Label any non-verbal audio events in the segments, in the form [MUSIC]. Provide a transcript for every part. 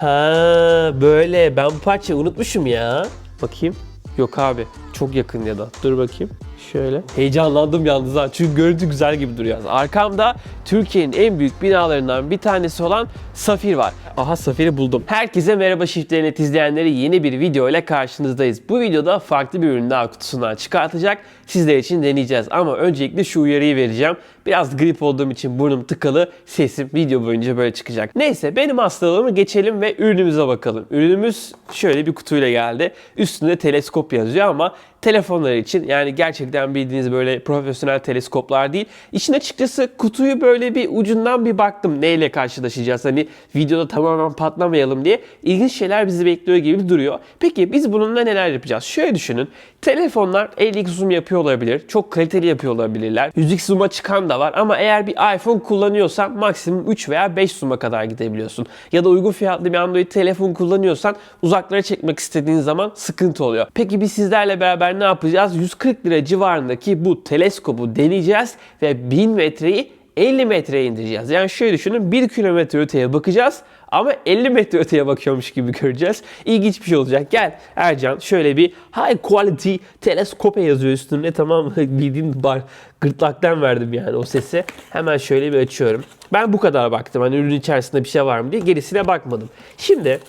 Ha böyle. Ben bu parçayı unutmuşum ya. Bakayım. Yok abi. Çok yakın ya da. Dur bakayım. Şöyle. Heyecanlandım yalnız ha. Çünkü görüntü güzel gibi duruyor. Arkamda Türkiye'nin en büyük binalarından bir tanesi olan Safir var. Aha Safir'i buldum. Herkese merhaba Shift.net izleyenleri yeni bir video ile karşınızdayız. Bu videoda farklı bir ürünü daha kutusundan çıkartacak. Sizler için deneyeceğiz. Ama öncelikle şu uyarıyı vereceğim. Biraz grip olduğum için burnum tıkalı. Sesim video boyunca böyle çıkacak. Neyse benim hastalığımı geçelim ve ürünümüze bakalım. Ürünümüz şöyle bir kutuyla geldi. Üstünde teleskop yazıyor ama telefonlar için yani gerçekten bildiğiniz böyle profesyonel teleskoplar değil. İçin açıkçası kutuyu böyle bir ucundan bir baktım neyle karşılaşacağız. Hani videoda tamamen patlamayalım diye ilginç şeyler bizi bekliyor gibi duruyor. Peki biz bununla neler yapacağız? Şöyle düşünün. Telefonlar 50x zoom yapıyor olabilir. Çok kaliteli yapıyor olabilirler. 100x zoom'a çıkan da var ama eğer bir iPhone kullanıyorsan maksimum 3 veya 5 zoom'a kadar gidebiliyorsun. Ya da uygun fiyatlı bir Android telefon kullanıyorsan uzaklara çekmek istediğin zaman sıkıntı oluyor. Peki biz sizlerle beraber ne yapacağız? 140 lira civarındaki bu teleskopu deneyeceğiz ve 1000 metreyi 50 metreye indireceğiz. Yani şöyle düşünün 1 kilometre öteye bakacağız ama 50 metre öteye bakıyormuş gibi göreceğiz. İlginç bir şey olacak. Gel Ercan şöyle bir high quality teleskope yazıyor üstünde tamam mı? [LAUGHS] Bildiğin bar gırtlaktan verdim yani o sesi. Hemen şöyle bir açıyorum. Ben bu kadar baktım. Hani ürün içerisinde bir şey var mı diye gerisine bakmadım. Şimdi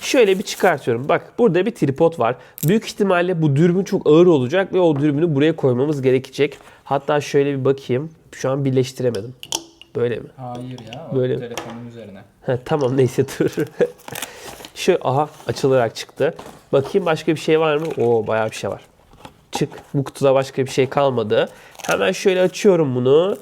Şöyle bir çıkartıyorum. Bak burada bir tripod var. Büyük ihtimalle bu dürbün çok ağır olacak ve o dürbünü buraya koymamız gerekecek. Hatta şöyle bir bakayım. Şu an birleştiremedim. Böyle mi? Hayır ya. O Böyle. telefonun üzerine. Ha, tamam neyse dur. [LAUGHS] Şu aha açılarak çıktı. Bakayım başka bir şey var mı? Oo bayağı bir şey var. Çık. Bu kutuda başka bir şey kalmadı. Hemen şöyle açıyorum bunu.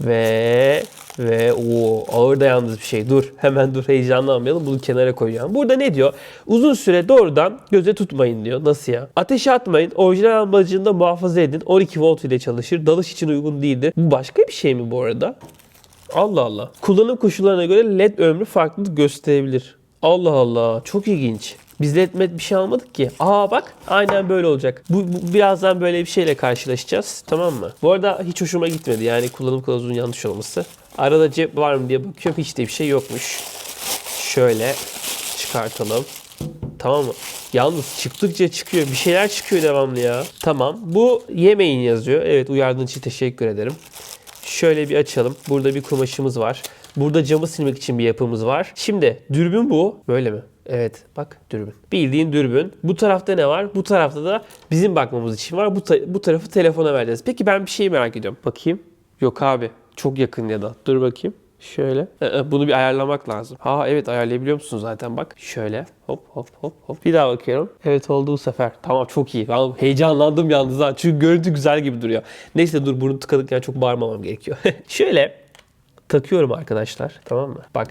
Ve ve o ağır da yalnız bir şey. Dur hemen dur heyecanlanmayalım. Bunu kenara koyacağım. Burada ne diyor? Uzun süre doğrudan göze tutmayın diyor. Nasıl ya? Ateşe atmayın. Orijinal ambalajında muhafaza edin. 12 volt ile çalışır. Dalış için uygun değildir. Bu başka bir şey mi bu arada? Allah Allah. Kullanım koşullarına göre LED ömrü farklılık gösterebilir. Allah Allah. Çok ilginç. Biz LED med bir şey almadık ki. Aa bak aynen böyle olacak. Bu, bu- birazdan böyle bir şeyle karşılaşacağız. Tamam mı? Bu arada hiç hoşuma gitmedi. Yani kullanım kılavuzunun yanlış olması. Arada cep var mı diye bakıyorum. Hiç de bir şey yokmuş. Şöyle çıkartalım. Tamam mı? Yalnız çıktıkça çıkıyor. Bir şeyler çıkıyor devamlı ya. Tamam. Bu yemeğin yazıyor. Evet uyardığın için teşekkür ederim. Şöyle bir açalım. Burada bir kumaşımız var. Burada camı silmek için bir yapımız var. Şimdi dürbün bu. Böyle mi? Evet bak dürbün. Bildiğin dürbün. Bu tarafta ne var? Bu tarafta da bizim bakmamız için var. Bu, ta- bu tarafı telefona vereceğiz. Peki ben bir şey merak ediyorum. Bakayım. Yok abi. Çok yakın ya da. Dur bakayım. Şöyle. Ee, Bunu bir ayarlamak lazım. Ha evet ayarlayabiliyor musun zaten bak. Şöyle. Hop hop hop hop. Bir daha bakıyorum. Evet oldu bu sefer. Tamam çok iyi. Ben heyecanlandım yalnız ha. Çünkü görüntü güzel gibi duruyor. Neyse dur burnu tıkadıkken çok bağırmamam gerekiyor. [LAUGHS] Şöyle takıyorum arkadaşlar. Tamam mı? Bak.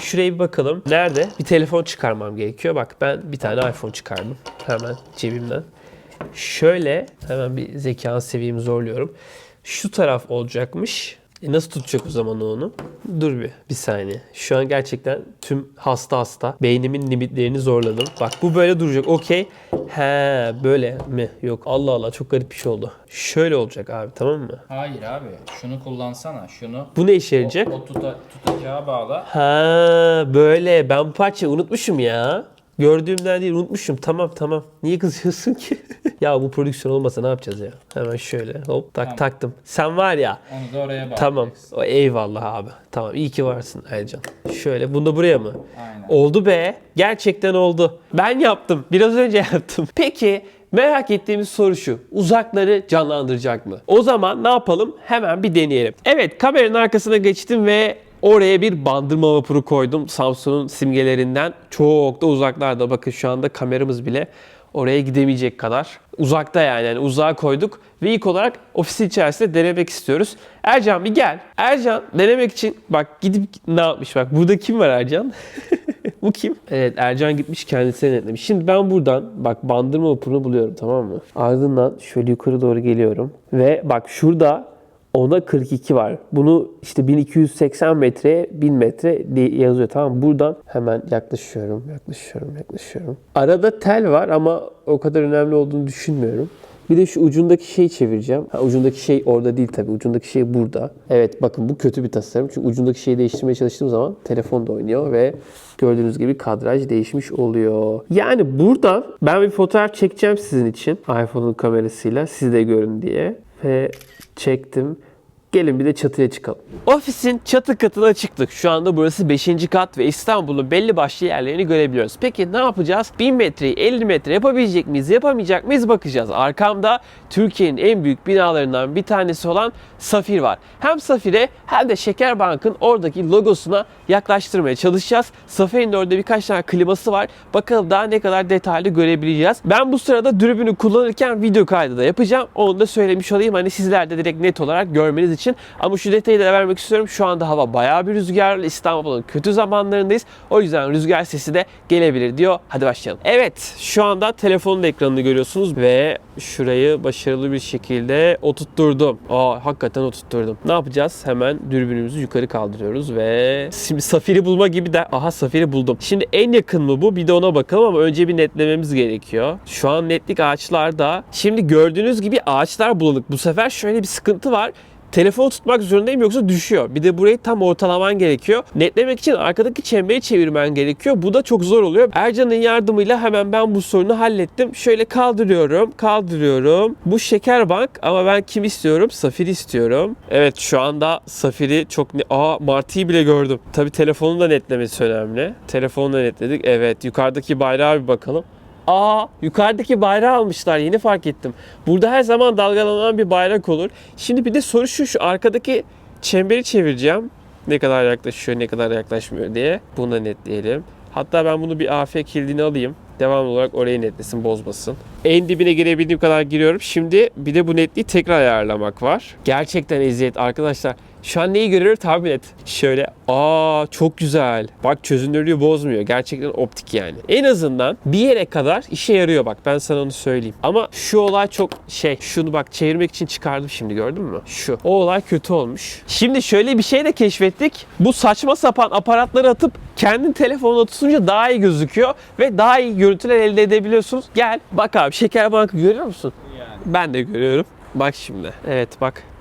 Şuraya bir bakalım. Nerede? Bir telefon çıkarmam gerekiyor. Bak ben bir tane iPhone çıkardım. Hemen cebimden. Şöyle hemen bir zeka seviyemi zorluyorum. Şu taraf olacakmış. E nasıl tutacak o zaman onu? Dur bir, bir saniye. Şu an gerçekten tüm hasta hasta beynimin limitlerini zorladım. Bak bu böyle duracak. Okey. He böyle mi? Yok. Allah Allah çok garip bir şey oldu. Şöyle olacak abi tamam mı? Hayır abi. Şunu kullansana. Şunu. Bu ne işe yarayacak? O, o tuta, tutacağı bağla. Ha böyle. Ben bu parçayı unutmuşum ya. Gördüğümden değil unutmuşum. Tamam tamam. Niye kızıyorsun ki? [LAUGHS] ya bu prodüksiyon olmasa ne yapacağız ya? Hemen şöyle hop tak Tamam. taktım. Sen var ya. Onu da oraya. Tamam. O, eyvallah abi. Tamam iyi ki varsın Ercan. Şöyle bunu da buraya mı? Aynen. Oldu be. Gerçekten oldu. Ben yaptım. Biraz önce [LAUGHS] yaptım. Peki merak ettiğimiz soru şu. Uzakları canlandıracak mı? O zaman ne yapalım? Hemen bir deneyelim. Evet kameranın arkasına geçtim ve oraya bir bandırma vapuru koydum. Samsung'un simgelerinden. Çok da uzaklarda. Bakın şu anda kameramız bile oraya gidemeyecek kadar. Uzakta yani. yani uzağa koyduk. Ve ilk olarak ofisin içerisinde denemek istiyoruz. Ercan bir gel. Ercan denemek için bak gidip ne yapmış bak. Burada kim var Ercan? [LAUGHS] Bu kim? Evet Ercan gitmiş kendisine denetlemiş. Şimdi ben buradan bak bandırma vapurunu buluyorum tamam mı? Ardından şöyle yukarı doğru geliyorum. Ve bak şurada ona 42 var. Bunu işte 1280 metre 1000 metre diye yazıyor tamam? Buradan hemen yaklaşıyorum, yaklaşıyorum, yaklaşıyorum. Arada tel var ama o kadar önemli olduğunu düşünmüyorum. Bir de şu ucundaki şeyi çevireceğim. Ha, ucundaki şey orada değil tabii. Ucundaki şey burada. Evet bakın bu kötü bir tasarım. Çünkü ucundaki şeyi değiştirmeye çalıştığım zaman telefon da oynuyor ve gördüğünüz gibi kadraj değişmiş oluyor. Yani buradan ben bir fotoğraf çekeceğim sizin için. iPhone'un kamerasıyla siz de görün diye. Ve çektim. Gelin bir de çatıya çıkalım. Ofisin çatı katına çıktık. Şu anda burası 5. kat ve İstanbul'un belli başlı yerlerini görebiliyoruz. Peki ne yapacağız? 1000 metreyi 50 metre yapabilecek miyiz, yapamayacak mıyız bakacağız. Arkamda Türkiye'nin en büyük binalarından bir tanesi olan Safir var. Hem Safir'e hem de Şekerbank'ın oradaki logosuna yaklaştırmaya çalışacağız. Safir'in orada birkaç tane kliması var. Bakalım daha ne kadar detaylı görebileceğiz. Ben bu sırada dürbünü kullanırken video kaydı da yapacağım. Onu da söylemiş olayım. Hani sizler de direkt net olarak görmeniz için. Ama şu detayı da vermek istiyorum. Şu anda hava bayağı bir rüzgarlı. İstanbul'un kötü zamanlarındayız. O yüzden rüzgar sesi de gelebilir diyor. Hadi başlayalım. Evet şu anda telefonun ekranını görüyorsunuz ve şurayı başarılı bir şekilde oturtturdum. Aa hakikaten oturtturdum. Ne yapacağız? Hemen dürbünümüzü yukarı kaldırıyoruz ve şimdi Safir'i bulma gibi de aha Safir'i buldum. Şimdi en yakın mı bu? Bir de ona bakalım ama önce bir netlememiz gerekiyor. Şu an netlik ağaçlarda. Şimdi gördüğünüz gibi ağaçlar bulanık. Bu sefer şöyle bir sıkıntı var. Telefonu tutmak zorundayım yoksa düşüyor. Bir de burayı tam ortalaman gerekiyor. Netlemek için arkadaki çemberi çevirmen gerekiyor. Bu da çok zor oluyor. Ercan'ın yardımıyla hemen ben bu sorunu hallettim. Şöyle kaldırıyorum, kaldırıyorum. Bu şeker bank ama ben kim istiyorum? Safir istiyorum. Evet şu anda Safir'i çok... Ne... Aa Martı'yı bile gördüm. Tabi telefonun da netlemesi önemli. Telefonu da netledik. Evet yukarıdaki bayrağa bir bakalım. Aa yukarıdaki bayrağı almışlar yeni fark ettim. Burada her zaman dalgalanan bir bayrak olur. Şimdi bir de soru şu şu arkadaki çemberi çevireceğim. Ne kadar yaklaşıyor ne kadar yaklaşmıyor diye. Bunu da netleyelim. Hatta ben bunu bir AF kilidini alayım. Devamlı olarak orayı netlesin bozmasın. En dibine girebildiğim kadar giriyorum. Şimdi bir de bu netliği tekrar ayarlamak var. Gerçekten eziyet arkadaşlar. Şu an neyi görüyor tahmin et. Şöyle aa çok güzel. Bak çözünürlüğü bozmuyor. Gerçekten optik yani. En azından bir yere kadar işe yarıyor bak ben sana onu söyleyeyim. Ama şu olay çok şey. Şunu bak çevirmek için çıkardım şimdi gördün mü? Şu. O olay kötü olmuş. Şimdi şöyle bir şey de keşfettik. Bu saçma sapan aparatları atıp kendin telefonuna tutunca daha iyi gözüküyor ve daha iyi görüntüler elde edebiliyorsunuz. Gel bak abi şeker bankı görüyor musun? Ben de görüyorum. Bak şimdi. Evet bak.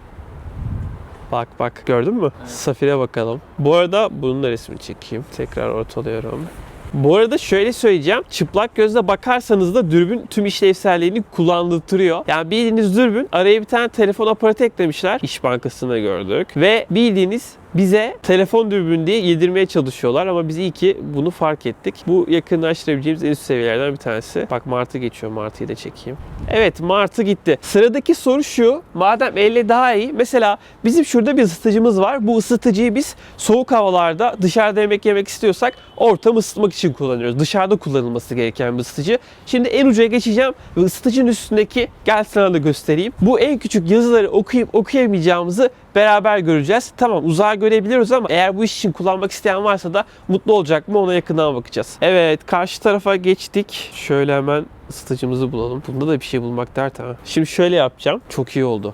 Bak bak gördün mü? Safir'e bakalım. Bu arada bunun da resmini çekeyim. Tekrar ortalıyorum. Bu arada şöyle söyleyeceğim. Çıplak gözle bakarsanız da dürbün tüm işlevselliğini kullandırtıyor. Yani bildiğiniz dürbün araya bir tane telefon aparatı eklemişler. İş Bankası'nda gördük. Ve bildiğiniz bize telefon dürbün diye yedirmeye çalışıyorlar ama biz iyi ki bunu fark ettik. Bu yakınlaştırabileceğimiz en üst seviyelerden bir tanesi. Bak Martı geçiyor. Martı'yı da çekeyim. Evet Martı gitti. Sıradaki soru şu. Madem elle daha iyi. Mesela bizim şurada bir ısıtıcımız var. Bu ısıtıcıyı biz soğuk havalarda dışarıda yemek yemek istiyorsak ortamı ısıtmak için kullanıyoruz. Dışarıda kullanılması gereken bir ısıtıcı. Şimdi en uca geçeceğim ve ısıtıcının üstündeki gel sana da göstereyim. Bu en küçük yazıları okuyup okuyamayacağımızı beraber göreceğiz. Tamam uzağa görebiliyoruz ama eğer bu iş için kullanmak isteyen varsa da mutlu olacak mı ona yakından bakacağız. Evet karşı tarafa geçtik. Şöyle hemen ısıtıcımızı bulalım. Bunda da bir şey bulmak dert ha. Şimdi şöyle yapacağım. Çok iyi oldu.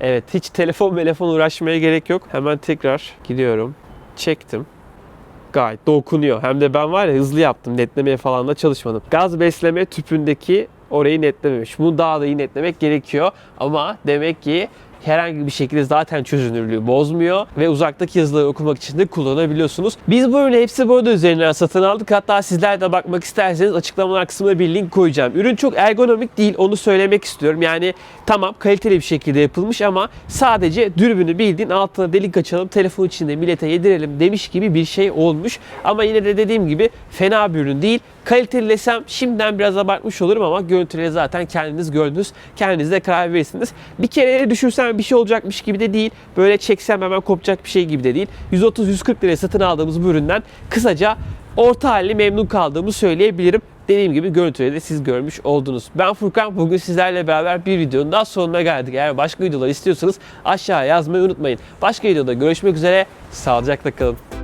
Evet hiç telefon telefon uğraşmaya gerek yok. Hemen tekrar gidiyorum. Çektim gayet de okunuyor. Hem de ben var ya hızlı yaptım. Netlemeye falan da çalışmadım. Gaz besleme tüpündeki orayı netlememiş. Bunu daha da iyi netlemek gerekiyor. Ama demek ki herhangi bir şekilde zaten çözünürlüğü bozmuyor ve uzaktaki yazıları okumak için de kullanabiliyorsunuz. Biz bu ürünü hepsi burada üzerinden satın aldık. Hatta sizler de bakmak isterseniz açıklamalar kısmına bir link koyacağım. Ürün çok ergonomik değil onu söylemek istiyorum. Yani tamam kaliteli bir şekilde yapılmış ama sadece dürbünü bildiğin altına delik açalım telefon içinde millete yedirelim demiş gibi bir şey olmuş. Ama yine de dediğim gibi fena bir ürün değil. Kaliteli desem şimdiden biraz abartmış olurum ama görüntüleri zaten kendiniz gördünüz. Kendiniz de karar verirsiniz. Bir kere bir şey olacakmış gibi de değil. Böyle çeksem hemen kopacak bir şey gibi de değil. 130-140 liraya satın aldığımız bu üründen kısaca orta halli memnun kaldığımı söyleyebilirim. Dediğim gibi görüntüleri de siz görmüş oldunuz. Ben Furkan. Bugün sizlerle beraber bir videonun daha sonuna geldik. Eğer başka videolar istiyorsanız aşağıya yazmayı unutmayın. Başka videoda görüşmek üzere. Sağlıcakla kalın.